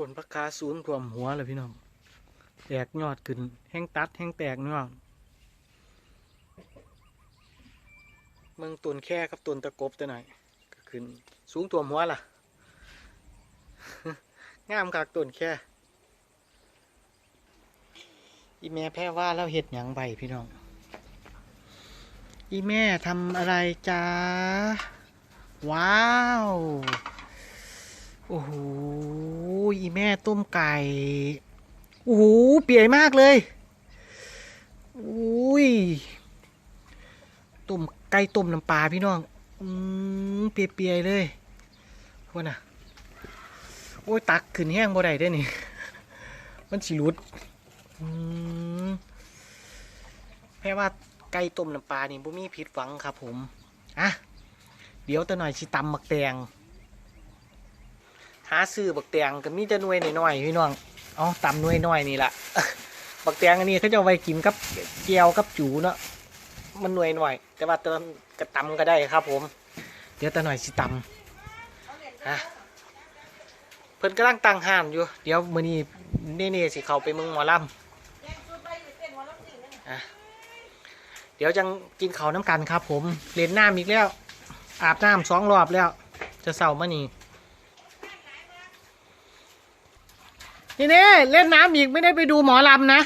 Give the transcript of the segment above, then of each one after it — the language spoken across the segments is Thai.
ส่วนปากกาศูนย์ท่วมหัวเลยพี่น้อง แตกยอดขึ้น แห้งตัดแห้งแตกเนาะเมืองต้นแค่กับต้นตะกบแตัวไหนก็ขึ้น สูงท่วมหัวล่ะ งามกากต้นแค่ อีแม่แพ้ว่าแล้วเห็ดหยังใบพี่น้อง อีแม่ทำอะไรจ้าว้าว โอ้โห อีแม่ต้มไก่ โอ้โห เปียมากเลย อุ้ย ต้มไก่ต้มน้ำปลาพี่น้อง อืมเปียๆเลยวกน่ะ โอ้ย ตักขึ้นแห้งบ่ได้ด้อนี่ มันสิหลุด อืมแค่ว่าไก่ต้มน้ำปลานี่บ่มีผิดหวังครับผม อะ เดี๋ยวตะหน่อยสิตำบักแตง หาซื้อบักแตงก็มีแต่หน่วยหน้อยๆพี่น้องเอตำน่วยน้อยนี่แหละบักแตงอันนี้เขาจะไว้กินกับเกี๊ยวกับจูเนาะมันหน่วยหน่อย แต่ว่าติมกระตำก็ได้ครับ ผม เดี๋ยวตะหน่อยสิตำฮะเพิ่นกำลังตั้งห้านอยู่ เดี๋ยวมื้อนี้เน่ๆสิเขาไปเมืองหมอลำเดี๋ยวจังกินเขาน้ำกันครับ ผมเล่นน้ำอีกแล้ว อาบน้ำสองรอบแล้ว จะเศร้ามานี่ พี่เน่เล่นน้ำอีกไม่ได้ไปดูหมอลำนะ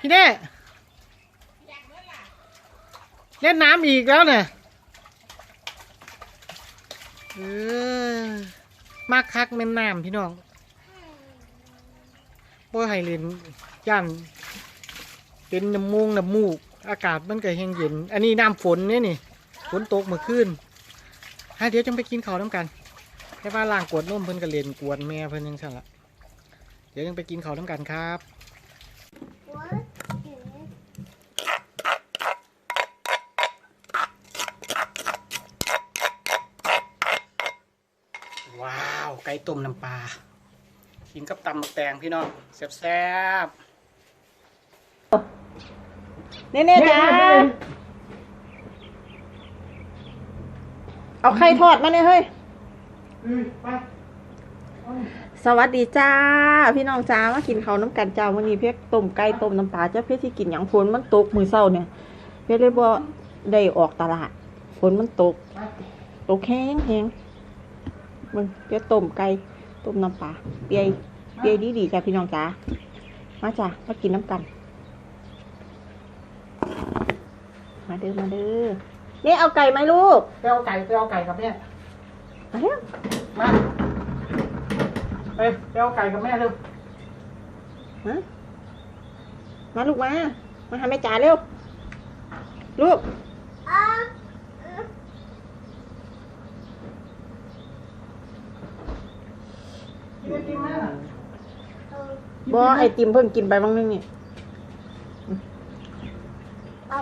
พี่เน่เล่นน้ำอีกแล้วเนี่ยเออมากคักแม่นน้ำพี่น้องโอ้ยให้เลนย่านเป็นน้ำมูกน้ำมูก อากาศมันก็แห้งเย็น อันนี้น้ำฝนเนี่ยนี่ฝนตกเมื่อคืนฮะเดี๋ยวจังไปกินข้าวน้ำกันแค่ว่าล่างกวดนุ่มเพิ่นก็เลนกวนแม่เพิ่นยังสั่นละ ดี๋ยวยังไปกินข้าวน้ำกันครับว้าวไก่ต้มน้ำปลากินกับตำบักแตงพี่น้องแซ่บเน่เน่จ้าเอาไข่ทอดมาเนี่ยเฮ้ยๆไป สวัสดีจ้า พี่น้องจ้ามากินข้าวน้ำกันจ้าวันนี้เพียกต้มไก่ต้มน้ำปลาเจ้าเพียกที่กินอย่างฝนมันตกมือเศร้าเนี่ยเพียกเลยบ่ได้ออกตลาดฝนมันตกตกแห้งแห้งมึงเพียกต้มไก่ต้มน้ำปลาเปียเปียดีดีๆจ้าพี่น้องจ้ามาจ้ามากินน้ำกัน มาเด้อมาเด้อนี่เอาไก่ไหมลูกไปเอาไก่ไปเอาไก่กับแม่มาเร็วมา ไปไปเอาไก่กับแม่เร็วมามาลูกมา มาหาแม่จ๋าเร็ว ลูก กินไอติมแม่น่ะ บอไอติมเพิ่งกินไปบ้างนึงนี่ เอา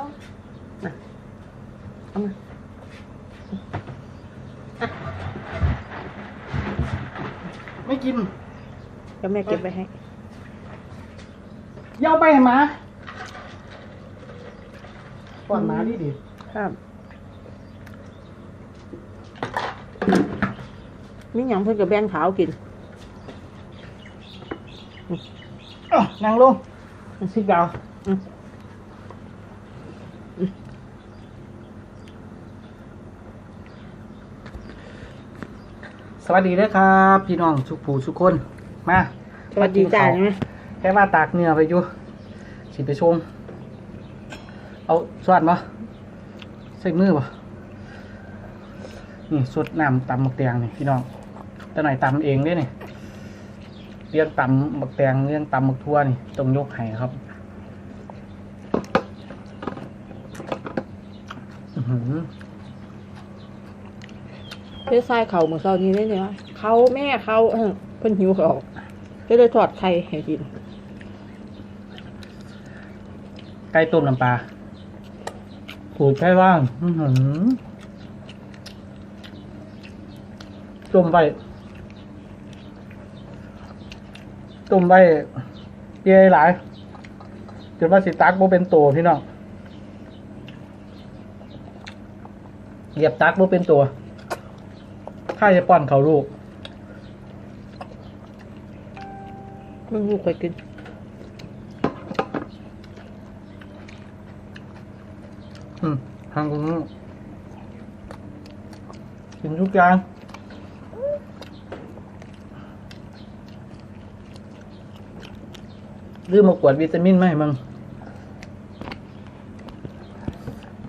เอามา ไม่กิน เดี๋ยว แม่เก็บไปให้เย่าไปให้หมาป้อนหมาดิดิครับมีหยังเพิ่งกับแบงขาวกินอ้าวนั่งลงสิดาวอืมสวัสดีเด้อครับ พี่น้องทุกผู้ทุกคน มา สวัสดีจ้าใช่ไหมแค่ว่าตากเนื้อไปอยู่สิไปชมเอาสวัสดบ่ใส่มือบ่นี่สดน้ำตำหมักแตงนี่พี่น้องแต่หน่อยตำเองเด้นี่เรียงตำหมักแตงเรียงตำหมักทั่วนี่ต้องยกให้ครับอื้อหือเพื่อทรายเขาเหมือนเศร้านี้ได้เนี่ยเขาแม่เขาเออเพิ่นหิวเขา ก็เลยทอดไข่ให้กิน ไก่ต้มน้ำปลาสูตรใช่ว่างอื้อหือต้มไว้ต้มไว้เย่หลายจนว่าสิตักบ่เป็นตัวพี่น้องเหยียบตักบ่เป็นตัวข้าจะป้อนเขาลูก มึงลูกไปกินอืมทางคุณกินทุกอย่างลืมมากวดวิตามินไหมมึง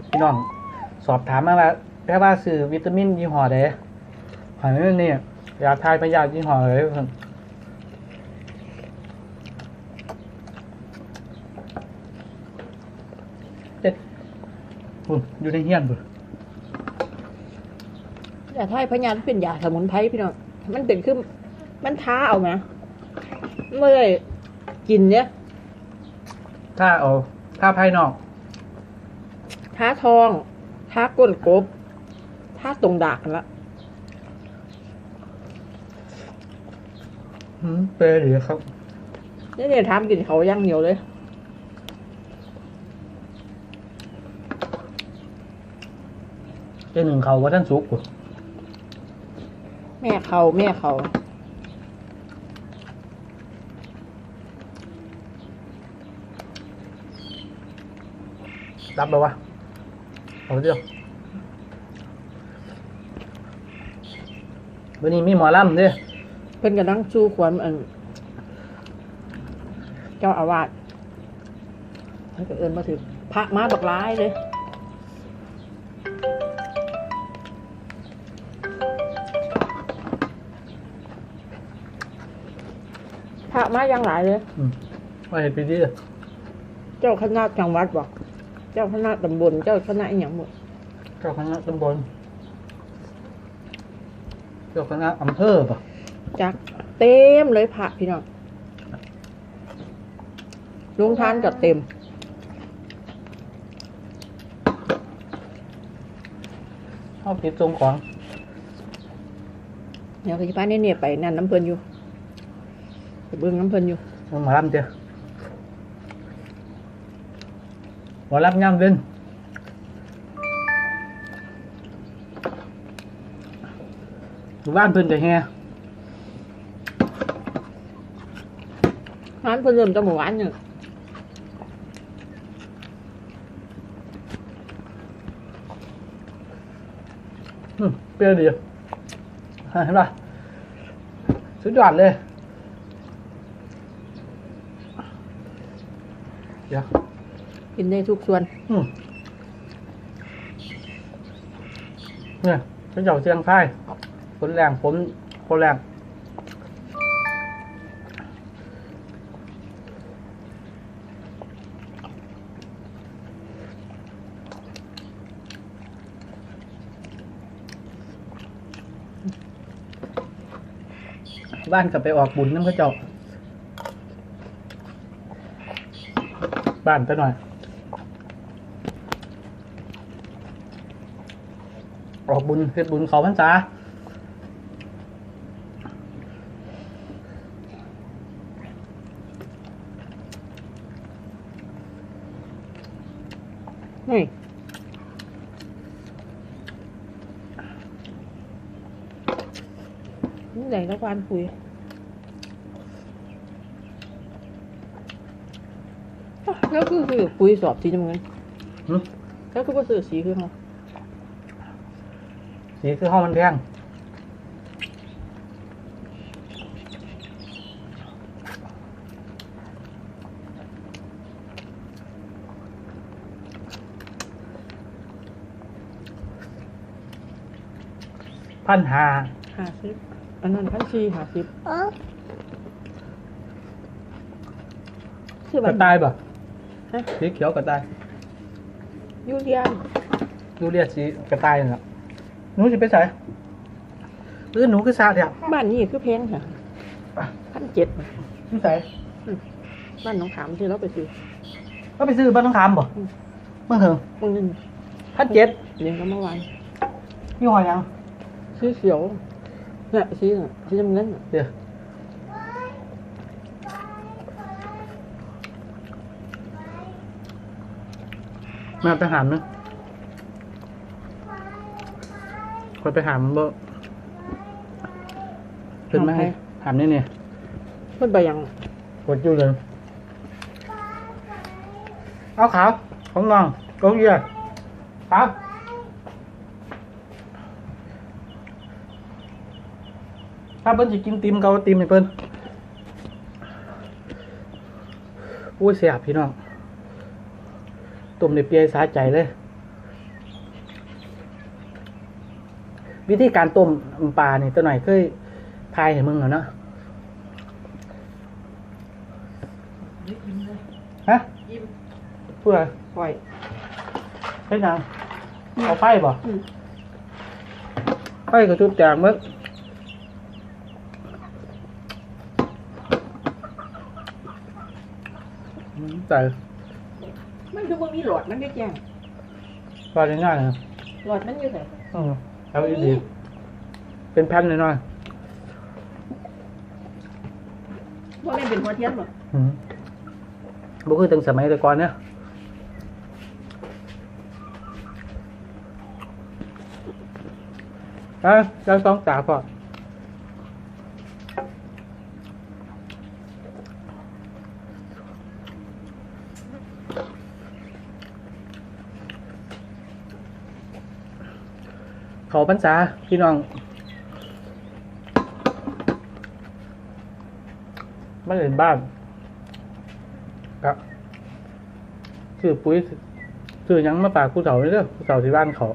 พี่น้อง สอบถามมาว่าแปลว่าซื้อวิตามินยี่ห้อใดหอยไม่เนี่ยอยากทายพยาธิยี่ห้ออะไรเพิ่นเจ็ดหุ่น อยู่ในเฮียนบุ่ยาไทยพญานเป็นยาสมุนไพรพี่น้องมันเป็นคือมันท้าเอาไหมเมื่อยกินเนี่ยถ้าเอาถ้าภายนอก ท้าทอง ท้าก้นกบ ท้าตรงดากกันละหืมเปรย์หรือครับ นี่เนี่ยทำกินเขาย่างเหนียวเลย เจ้าหนึ่งเขาว่าท่านสุกบุ่แม่เขาแม่เขารับแล้ววะเอาเดียววันนี้มีหมอลำเด้เพิ่นกำลังสู้ขวัญอันเจ้าอาวาสให้ก็เอินมาถึงพระมาบักร้ายเลย ระมายังหลายเลย อืมว่าเห็นไปดิเจ้าคณะจังหวัดบอก เจ้าคณะตำบล เจ้าคณะอหย่างหมดเจ้าคณะตำบลเจ้าคณะอำเภอป่ะจักเต็มเลยพระพี่น้องลงทานกับเต็มเข้าผิดทรงของ เดี๋ยวพยาบาลเนี่ยเนี่ยไปนั่นน้ำเพลินอยู่ไป เบิ้งน้ำเพลินอยู่มันหมอลำเจ้าหมอลำย่ำเล่นหมู่บ้านเพิ่นจะแฮร้านเพลินเริ่มจะหมู่บ้านเนี่ยอืมเปรี้ยวดีเห็นป่ะสุดยอดเลย เดี๋ยวกินได้ทุกส่วน อืมเนี่ยเขาเจ้าเชียงไทยฝนแรงฝนฝนแรงบ้านกลับไปออกบุญน้ำเขาเจ้า บ้านไปหน่อย ออกบุญเฮ็ดบุญเขาพรรษานี่นี่ไหนแล้วควานคุยอะ แล้วคือคือคุยสอบสีน้ำเงินหึแล้วคือว่าสื่อสีคือเขาสีคือห้องมันแพงพันหาห้าสิบอันนั้นพันสี่ห้าสิบชื่อกบัระนต่ายป่ะ ฮะสีเขียวกระต่ายยูเรียนดูเรียกสีกระต่ายน่ะหนูจะไปใส่เออหนูคือซาเดียวบ้านนี้คือแพงค่ะพันเจ็ดนี่ใส่บ้านหน้องขามที่เราไปซื้อก็ไปซื้อบ้านน้องคำบ่อืมเมื่อเถิงมึงนึงพันเจ็ดเลี้ยงกันเมื่อวานยี่ห้อยังสีเขียวเนี่ยสีน่ะสีน้ำเงินน่ะเดี๋ยว มาไปหามนึงคนไปหามบ่เป็นไหมหามนี่เนี่ยเพิ่นไปยังกดอยู่เลยเอาขาวของน้องก็เยี่ยขาวถ้าเพิ่นจะกินติมก็เอาติมให้เพิ่นอุ้ยเสียบพี่น้อง ตุ่มในเปียสาใจเลย วิธีการต้มปลาเนี่ยตัวหน่อยเคยทายเห็นมึงเหรอเนาะฮะยิ้มเพื่อปล่อยใช่ยังเอาไฟบ่อืมไฟกระทุบแจกมึกอืมแต่ มันคือบ่มีหลอดมันได้แจ้งว่าง่ายๆนะหลอดมันอยู่ไหนอืมเอาอีดีเป็นแผ่นหน่อยว่าไม่นเป็นหัวเทียนหรอๆอืมบุคือตั้งสมัยแต่ก่อนเนี่ยอะเจ้าต้องตาพอ เขาพรรษาพี่น้องมาเล่นบ้านครับซื้อปุ๋ยซื้อยังมาฝากผู้เฒ่าเด้อผู้เฒ่าที่บ้านเขา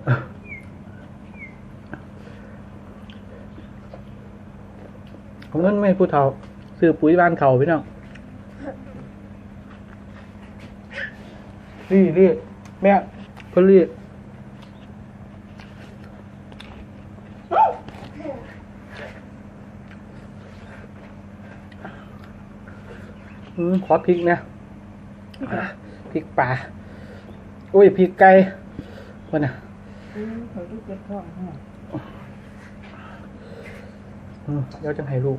ผมเงินไม่ผู้เฒ่าซื้อปุ๋ยบ้านเขาพี่น้องรีรีแม่เพิ่นรี ขอพริกนะพริกป่าโอ้ยพริกไก่วันน่ะเว้ยนะเดี๋ยวจะให้ลูก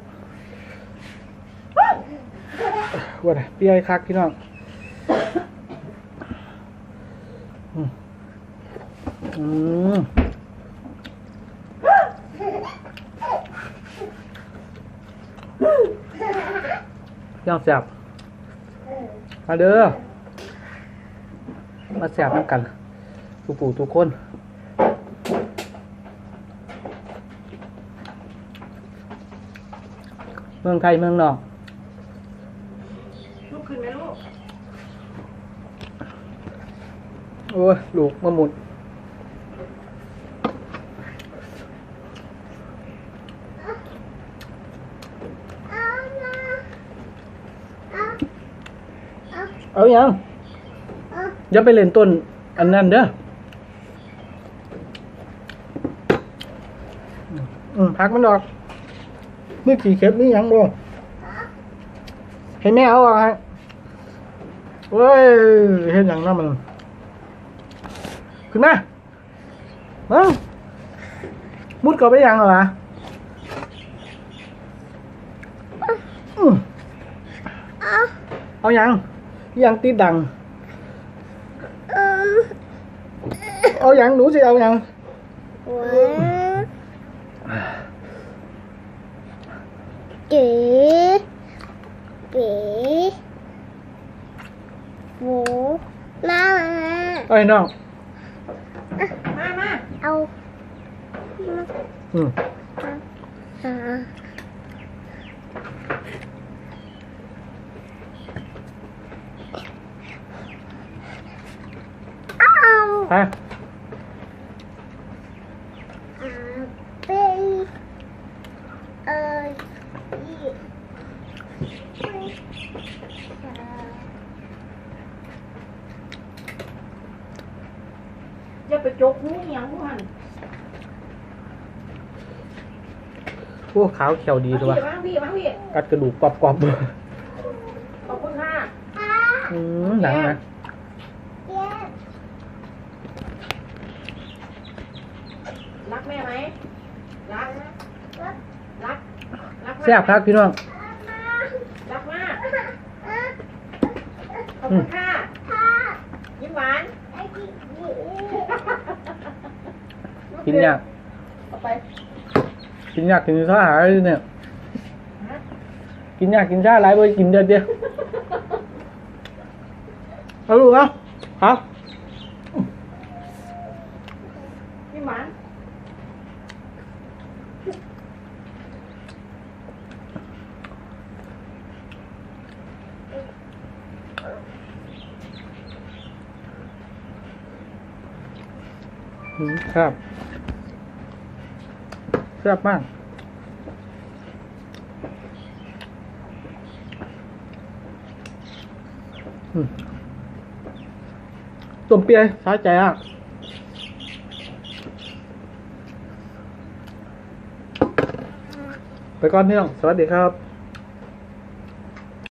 วันน่ะเปี้ยคักพี่น้องอืมย่างแสบ มาเด้อมาแสบน้ำกันทุกปู่ทุกคนเมืองไทยเมืองนอกลูกขึ้นไหมลูก โอ้ย ลูกมาหมุน เอายังอย่าไปเล่นต้น อันนั้นเด้ออืมพักมันออกนี่ขี่เข็บนี่ยังบ่ให้แม่เอาออกให้เว้ยเห็นอย่างนั้นมัน ขึ้นมาเอ้ามุดก็ไปยังเหรอวะอืมเอายัง ยังตีดังเอายังหนูสิเอายัง เก๋เก๋หมูมา เอาให้น้อง มามา เอา อืม อ่าเอา ไป อาเป็นเอ่ยอี อย่าไปจกหูอิหยังมันพวกขาวเขียวดีตัววางพี่วางพี่กัดกระดูกกรอบกรอบขอบคุณค่ะอืมหนังนะเย้รักแม่ไหมรักรักรักมากแซ่บครับพี่น้อง รักมากขอบ คุณค่ะค่ะยิ้มหวานกินยากเอาไปกินยากถึงท้าหายเนี่ยกินยากกินช้าหลายบ่กินเดียวเดียวเอาลูกเอาครับ พี่หมัน อืม ครับแซ่บมากต้มเปียสาใจอะไปก่อนพี่น้อง สวัสดีครับ